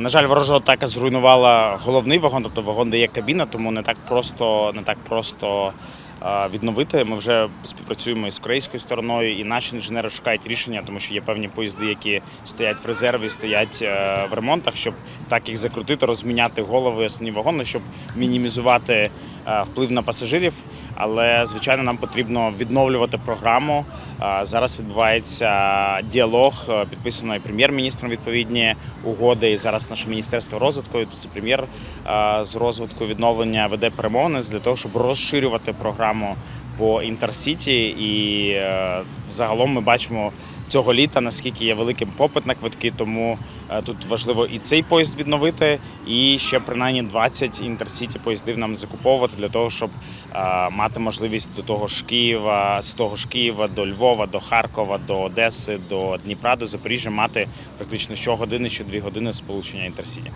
На жаль, ворожа атака зруйнувала головний вагон, тобто вагон, де є кабіна, тому не так просто, не так просто відновити. Ми вже співпрацюємо із корейською стороною, і наші інженери шукають рішення, тому що є певні поїзди, які стоять в резерві, стоять е, в ремонтах, щоб так їх закрутити, розміняти голови основні вагони, щоб мінімізувати е, вплив на пасажирів. Але звичайно, нам потрібно відновлювати програму. Е, Зараз відбувається діалог, підписаний прем'єр-міністром відповідні угоди. І зараз наше міністерство розвитку, віце-прем'єр е, з розвитку відновлення веде перемовини для того, щоб розширювати програму по інтерсіті. І е, загалом ми бачимо цього літа, наскільки є великим попит на квитки, тому е, тут важливо і цей поїзд відновити, і ще принаймні 20 інтерсіті поїздів нам закуповувати для того, щоб е, мати можливість до того ж Києва, з того ж Києва до Львова, до Харкова, до Одеси, до Дніпра, до Запоріжжя мати практично щогодини, щодві години сполучення інтерсіті.